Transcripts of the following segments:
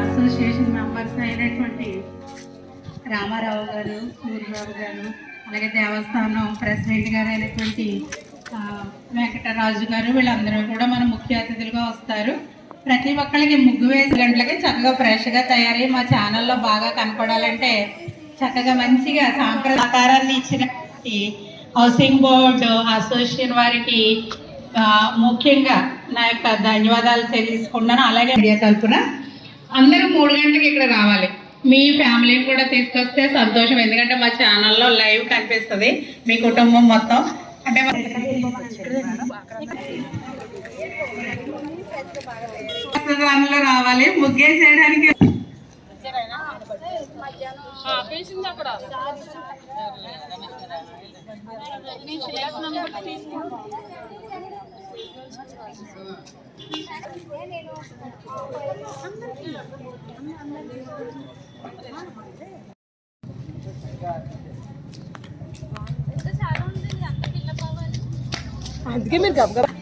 Association members అయినటువంటి రామారావు గారు సూర్యరావు గారు అలాగే దేవస్థానం ప్రెసిడెంట్ గారు అయినటువంటి వెంకటరాజు గారు వీళ్ళందరూ కూడా మన ముఖ్య అతిథులుగా వస్తారు. ప్రతి ఒక్కళ్ళకి ముగ్గు వేసి గంటలకి చక్కగా ఫ్రెష్గా తయారయ్యి మా ఛానల్లో బాగా కనపడాలంటే చక్కగా మంచిగా సాంప్రదాయాన్ని ఇచ్చినటువంటి హౌసింగ్ బోర్డు అసోసియేషన్ వారికి ముఖ్యంగా నా యొక్క ధన్యవాదాలు తెలియజేసుకున్నాను అలాగే మీడియా తరఫున అందరూ మూడు గంటలకు ఇక్కడ రావాలి. మీ ఫ్యామిలీని కూడా తీసుకొస్తే సంతోషం. ఎందుకంటే మా ఛానల్లో లైవ్ కనిపిస్తుంది. మీ కుటుంబం మొత్తం. అంటే దానిలో రావాలి. ముగ్గేసేయడానికి అందుకే మీరు గబగబా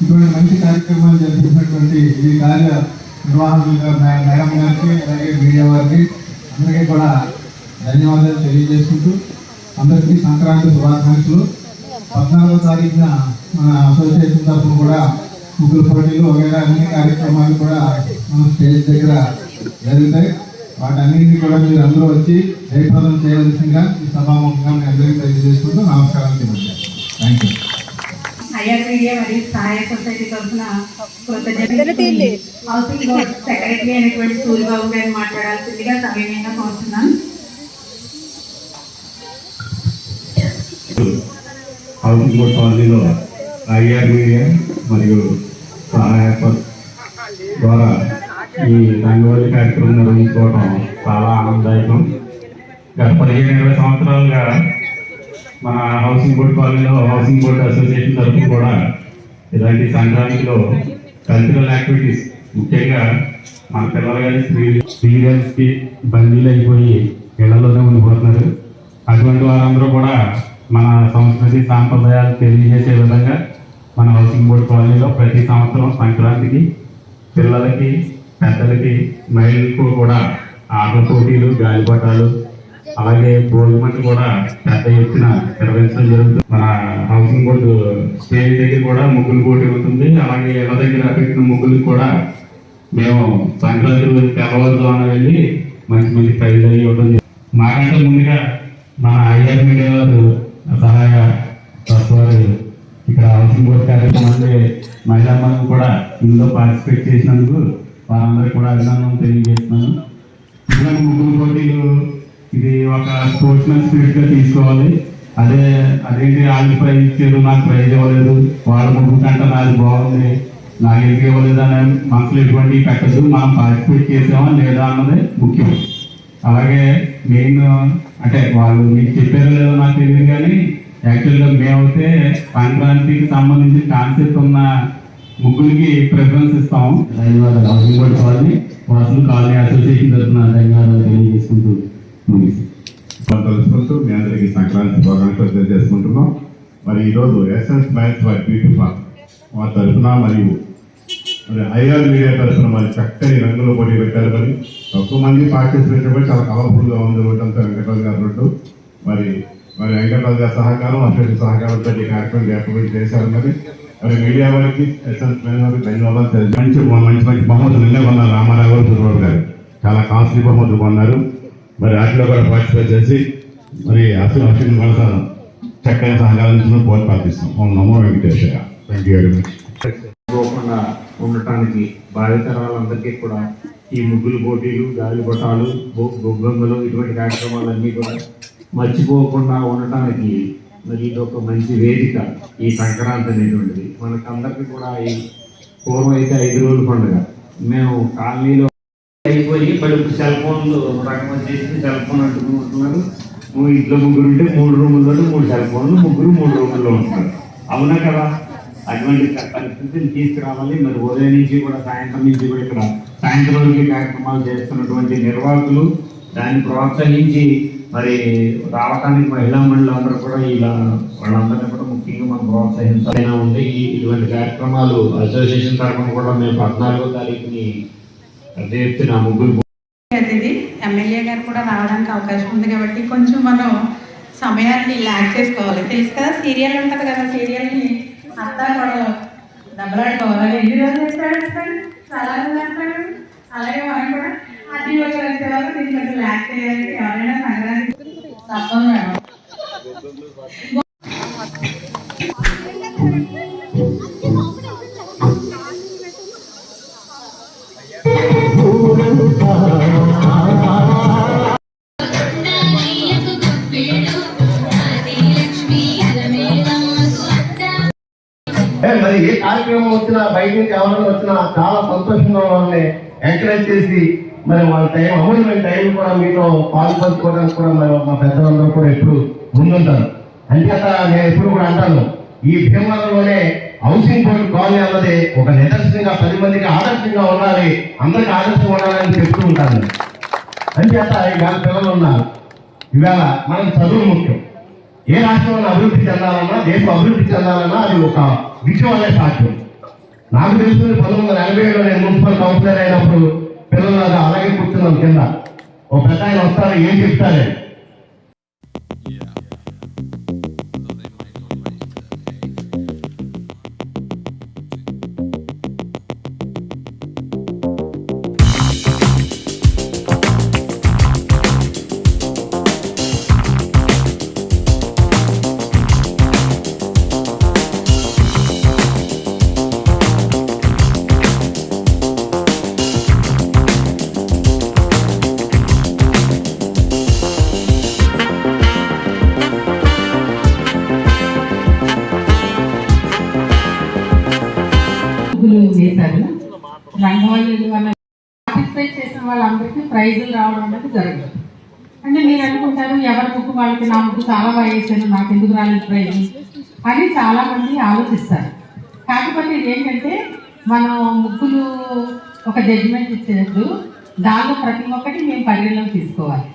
ఇటువంటి మంచి కార్యక్రమాలు జరిపినటువంటి ఈ కార్య నిర్వాహకులుగా మే- మేడం గారికి అలాగే మీడియా వారికి అందరికీ కూడా ధన్యవాదాలు తెలియజేసుకుంటూ అందరికీ సంక్రాంతి శుభాకాంక్షలు. పద్నాలుగో తారీఖున మన అసోసియేషన్ తరఫున కూడా ముగ్గురు పోటీలు వగైరా అన్ని కార్యక్రమాలు కూడా మన స్టేజ్ దగ్గర జరుగుతాయి. వాటన్నింటినీ కూడా మీరు అందరూ వచ్చి జయప్రదం చేయవలసిందిగా ఈ సభాముఖంగా మీ అందరికీ తెలియజేసుకుంటూ నమస్కారం తెలియజేస్తాను థ్యాంక్ యూ మీడియా మరియు సహాయ సొసైటీ తరఫున కృతజ్ఞతలు హౌసింగ్ బోర్డ్ సెక్రటరీ అయినటువంటి సూర్యబాబు గారిని మాట్లాడాల్సిందిగా సవినయంగా కోరుతున్నాను. హౌసింగ్ బోర్డ్ కాలనీలో ఐఆర్ మీడియా మరియు సహాయ ప- ద్వారా ఈ రంగవల్లి కార్యక్రమం నిర్వహించుకోవడం చాలా ఆనందదాయకం. గత పదిహేను ఇరవై సంవత్సరాలుగా మన హౌసింగ్ బోర్డ్ కాలనీలో హౌసింగ్ బోర్డ్ అసోసియేషన్ తరఫున కూడా ఇలాంటి సంక్రాంతిలో కల్చరల్ యాక్టివిటీస్ ముఖ్యంగా మన పిల్లలు కానీ స్త్రీ సీరియల్స్కి బందీలు అయిపోయి ఇళ్ళలోనే ఉండిపోతున్నారు. అటువంటి వారందరూ కూడా మన సంస్కృతి సాంప్రదాయాలు తెలియజేసే విధంగా మన హౌసింగ్ బోర్డ్ కాలనీలో ప్రతి సంవత్సరం సంక్రాంతికి పిల్లలకి పెద్దలకి మహిళలకు కూడా ఆట పోటీలు గాలిపటాలు అలాగే భోజనం కూడా పెద్ద ఎత్తున నిర్వహించడం జరుగుతుంది. మన హౌసింగ్ బోర్డు స్టేజ్ దగ్గర కూడా ముగ్గులు పోటీ అవుతుంది. అలాగే ఇళ్ళ దగ్గర పెట్టిన ముగ్గులు కూడా మేము సంక్రాంతి రోజు తెల్లవారుజామున వెళ్ళి మంచి మంచి ప్రైజ్లు అవి ఇవ్వడం మాకంటే ముందుగా మన ఐఆర్ మీడియా వారు సహాయ తత్వాలు ఇక్కడ హౌసింగ్ బోర్డు కార్యక్రమాన్ని మహిళా మనం కూడా ఇందులో పార్టిసిపేట్ చేసినందుకు వారందరికీ కూడా అభినందనలు తెలియజేస్తున్నాను. ముగ్గులు పోటీలు ఇది ఒక స్పోర్ట్స్ మ్యాన్ స్పిరిట్గా తీసుకోవాలి. అదే అదేంటి వాళ్ళకి ప్రైజ్ ఇచ్చారు నాకు ప్రైజ్ ఇవ్వలేదు. వాళ్ళ ముగ్గు కంటే నాది బాగుంది. నాకు ఎందుకు ఇవ్వలేదు అనే మనసులో ఎటువంటి పెట్టద్దు మనం పార్టిసిపేట్ చేసామా లేదా అన్నది ముఖ్యం. అలాగే మెయిన్ అంటే వాళ్ళు మీకు చెప్పారో లేదో నాకు తెలియదు కానీ యాక్చువల్గా మేమైతే సంక్రాంతికి సంబంధించిన కాన్సెప్ట్ ఉన్న ముగ్గురికి ప్రిఫరెన్స్ ఇస్తాము. ధన్యవాదాలు. హౌసింగ్ బోర్డ్ కాలనీ వాసులు కాలనీ అసోసియేషన్ తరఫున ధన్యవాదాలు తెలియజేసుకుంటూ ముగిస్తాం తెలుసుకుంటూ మీ అందరికీ సంక్రాంతి శుభాకాంక్షలు తెలియజేసుకుంటున్నాం. మరి ఈరోజు ఎస్ఎస్ మ్యాచ్ వారి బ్యూటీ పార్క్ మా తరఫున మరియు మరి ఐఆర్ మీడియా తరఫున మరి చక్కని రంగులో పోటీ పెట్టారు మరి. తక్కువ మంది పార్టిసిపేట్ కూడా చాలా కలర్ఫుల్గా ఉంది ఒకటంతా వెంకటరాజు గారు రోడ్డు. మరి మరి వెంకటరాజు గారి సహకారం అశ్వతి సహకారంతో ఈ కార్యక్రమం ఏర్పాటు చేశారు మరి. మరి మీడియా వారికి ఎస్ఎస్ మ్యాన్ వారికి ధన్యవాదాలు మంచి మంచి మంచి బహుమతులు నిన్నే కొన్నారు రామారావు గారు గారు. చాలా కాస్ట్లీ బహుమతులు కొన్నారు. మరి వాటిలో కూడా పార్టిసిపేట్ చేసి మరి అసలు అసలు కూడా చక్కగా సహకరించడం కోరి ప్రార్థిస్తాం ఓం నమో Venkateswara thank you very much పోకుండా ఉండటానికి భావితరాలందరికీ కూడా ఈ ముగ్గులు పోటీలు గాలిపటాలు గొగ్గంగులు ఇటువంటి కార్యక్రమాలన్నీ కూడా మర్చిపోకుండా ఉండటానికి మరి ఇది ఒక మంచి వేదిక ఈ సంక్రాంతి అనేటువంటిది. మనకందరికీ కూడా ఈ పూర్వం అయితే ఐదు రోజుల పండుగ. మేము కాలనీలో పోయి బయట సెల్ ఫోన్లు రకం చేసి సెల్ ఫోన్ అంటుకుంటున్నారు ఇంట్లో ముగ్గురు ఉంటే మూడు రూముల్లో మూడు సెల్ ఫోన్లు ముగ్గురు మూడు రూముల్లో ఉంటున్నారు అవునా కదా? అటువంటి పరిస్థితిని తీసుకురావాలి. మరి ఉదయం నుంచి కూడా సాయంత్రం నుంచి కూడా ఇక్కడ సాయంత్రం వరకు కార్యక్రమాలు చేస్తున్నటువంటి నిర్వాహకులు దాన్ని ప్రోత్సహించి మరి రావటానికి మహిళా మండలి అందరూ కూడా ఇలా వాళ్ళందరినీ కూడా ముఖ్యంగా మనం ప్రోత్సహించాలి. ఉంది ఇటువంటి కార్యక్రమాలు అసోసియేషన్ తరఫున కూడా మేము పద్నాలుగో తారీఖుని అతిథి ఎమ్మెల్యే గారు కూడా రావడానికి అవకాశం ఉంది కాబట్టి కొంచెం మనం సమయాన్ని ల్యాక్ చేసుకోవాలి. తెలుసు కదా సీరియల్ ఉంటుంది కదా సీరియల్ని అంతా కూడా దెబ్బలాడుకోవాలి. ఎన్ని రోజులు వేస్తాడు చాలా రోజులు వేస్తాడు అలాగే మనం కూడా అది రోజులు వచ్చే వరకు దీన్ని కొంచెం ల్యాక్ చేయాలి. ఎవరైనా సంక్రాంతి తప్పదు మేడం. మరి ఏ కార్యక్రమం వచ్చినా బయట నుంచి ఎవరైనా వచ్చినా చాలా సంతోషంగా వాళ్ళని ఎంకరేజ్ చేసి మరి వాళ్ళ టైం అమూల్యమైన టైం కూడా మీతో పాల్పంచుకోవడానికి కూడా మరి మా పెద్దలందరూ కూడా ఎప్పుడు ముందుంటారు. అంచేత నేను ఎప్పుడు కూడా అంటాను ఈ భీమవరంలోనే హౌసింగ్ బోర్డు కాలనీ అన్నది ఒక నిదర్శనంగా పది మందికి ఆదర్శంగా ఉండాలి అందరికి ఆదర్శంగా ఉండాలని చెప్తూ ఉంటాను. అంచేత ఇవాళ పిల్లలు ఉన్నారు. ఇవాళ మనం చదువు ముఖ్యం. ఏ రాష్ట్రంలో అభివృద్ధి చెందాలన్నా దేశం అభివృద్ధి చెందాలన్నా అది ఒక విషయం అనే సాధ్యం. నాకు తెలుస్తుంది పంతొమ్మిది వందల ఎనభై ఏడులో నేను మున్సిపల్ కౌన్సిలర్ అయినప్పుడు పిల్లలాగా అలాగే కూర్చున్నాం కింద. ఓ పెద్ద ఆయన వస్తారు? ఏం చెప్తారే? రంగవల్లి వల్ల పార్టిసిపేట్ చేసిన వాళ్ళందరికీ ప్రైజులు రావడం అనేది జరగదు అంటే మీరు అనుకుంటారు ఎవరి ముక్కు వాళ్ళకి నా ముక్కు చాలా బాగా వేసాను నాకు ఎందుకు రాలేదు ప్రైజ్? అని చాలా మంది ఆలోచిస్తారు. కాకపోతే ఇది ఏంటంటే మనం ముగ్గులు ఒక జడ్జిమెంట్ ఇచ్చేటప్పుడు దానిలో ప్రతి ఒక్కటి మేము పరిగణలోకి తీసుకోవాలి.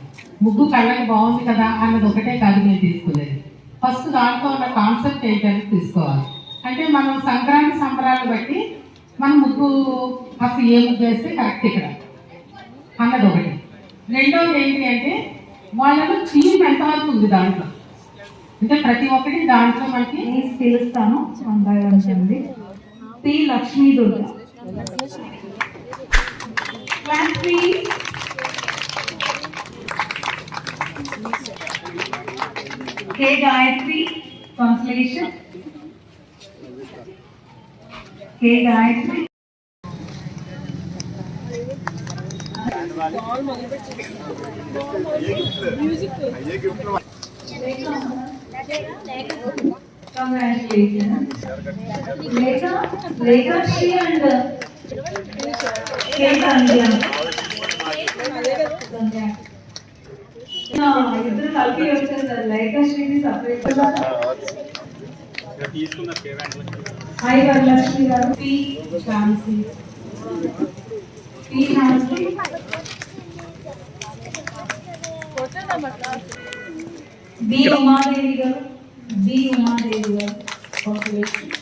ముగ్గు కళ్ళకి బాగుంది కదా అన్నది ఒకటే కాదు మేము తీసుకోలేదు. ఫస్ట్ దాంట్లో ఉన్న కాన్సెప్ట్ ఏంటనేది తీసుకోవాలి. అంటే మనం సంక్రాంతి సంబరాలు బట్టి మనం ముగ్గు అసలు ఏ వేస్తే కరెక్ట్ ఇక్కడ. అన్నది ఒకటి. రెండోది ఏంటి అంటే వాళ్ళలో థీమ్ ఎంతవరకు ఉంది దాంట్లో? అంటే ప్రతి ఒక్కటి దాంట్లో మనకి పిలుస్తాను. చేయండి P Lakshmi Durga. Class please. K Gayatri, translation. K Gayatri. Congratulations. Lekha, Lekha Shri and K ఇద్దరు కలిపి వచ్చేసారు లేఖశ్రీని సపరేట్ హాయ్ వరలక్ష్మి గారు P Jhansi P Jhansi B Umadevi గారు బి ఉమాదేవి గారు Congratulations.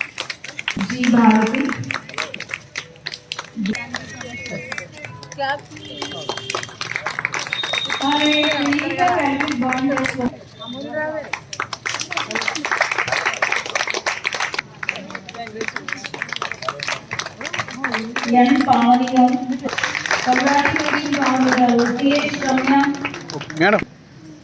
జి భారతి అరే ఇంకా కలిపి బాగుంది ఎన్ పావని గారు కంగ్రాచులేషన్ పావని గారు సిహెచ్ రమ్య మేడం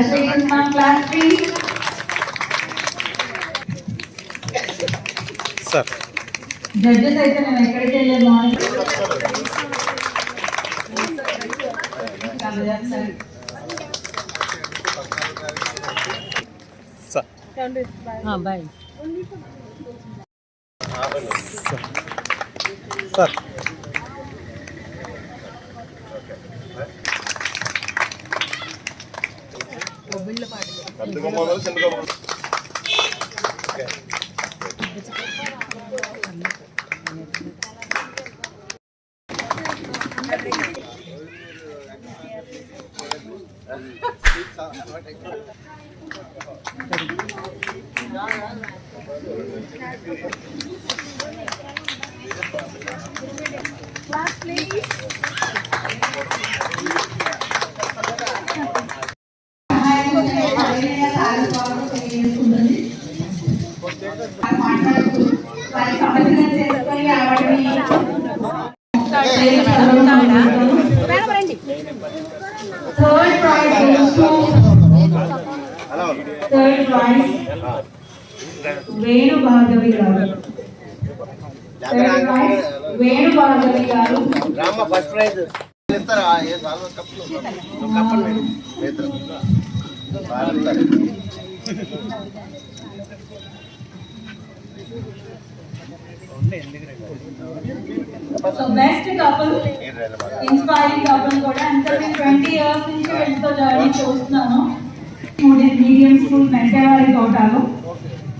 congratulation మా క్లాస్ త్రీ జడ్జెస్ అయితే నేను ఎక్కడికి వెళ్ళాను అని వారి భార్గవి గారు. వేణు భార్గవి గారు. First prize. ఇస్తారా ఏ సాల్వ కప్పులు కప్పలు మీరు ఇద్దరు బాగా ఇస్తారు. So best couple inspiring couple కూడా. అంటే నేను ట్వంటీ ఇయర్స్ నుంచి వీళ్ళతో జర్నీ చూస్తున్నాను. మీడియం స్కూల్ మెంటవారి కోటాలో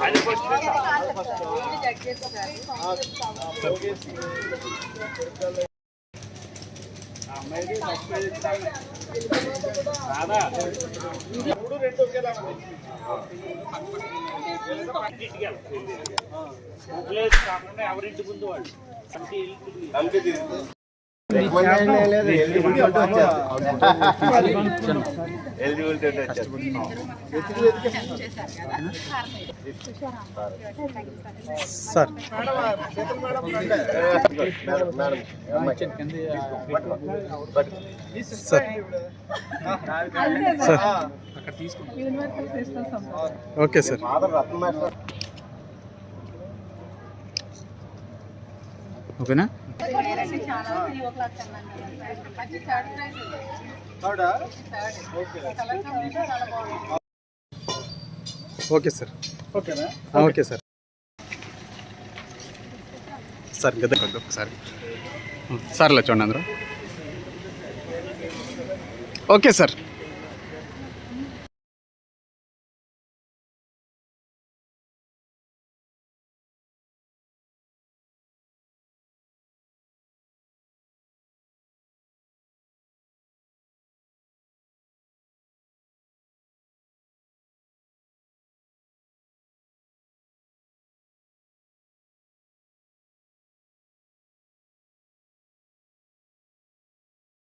రండి. కొంత అలా ఎవరింటి ముందు తీసుకో. దగ్గర. Sir. Sir. Sir. Okay sir. ఓకేనా? ఓకే. సార్. ఓకేనా ఓకే సార్. సార్ గద ఒకసారి. సార్ ఇలా చూడండి అందరూ ఓకే సార్.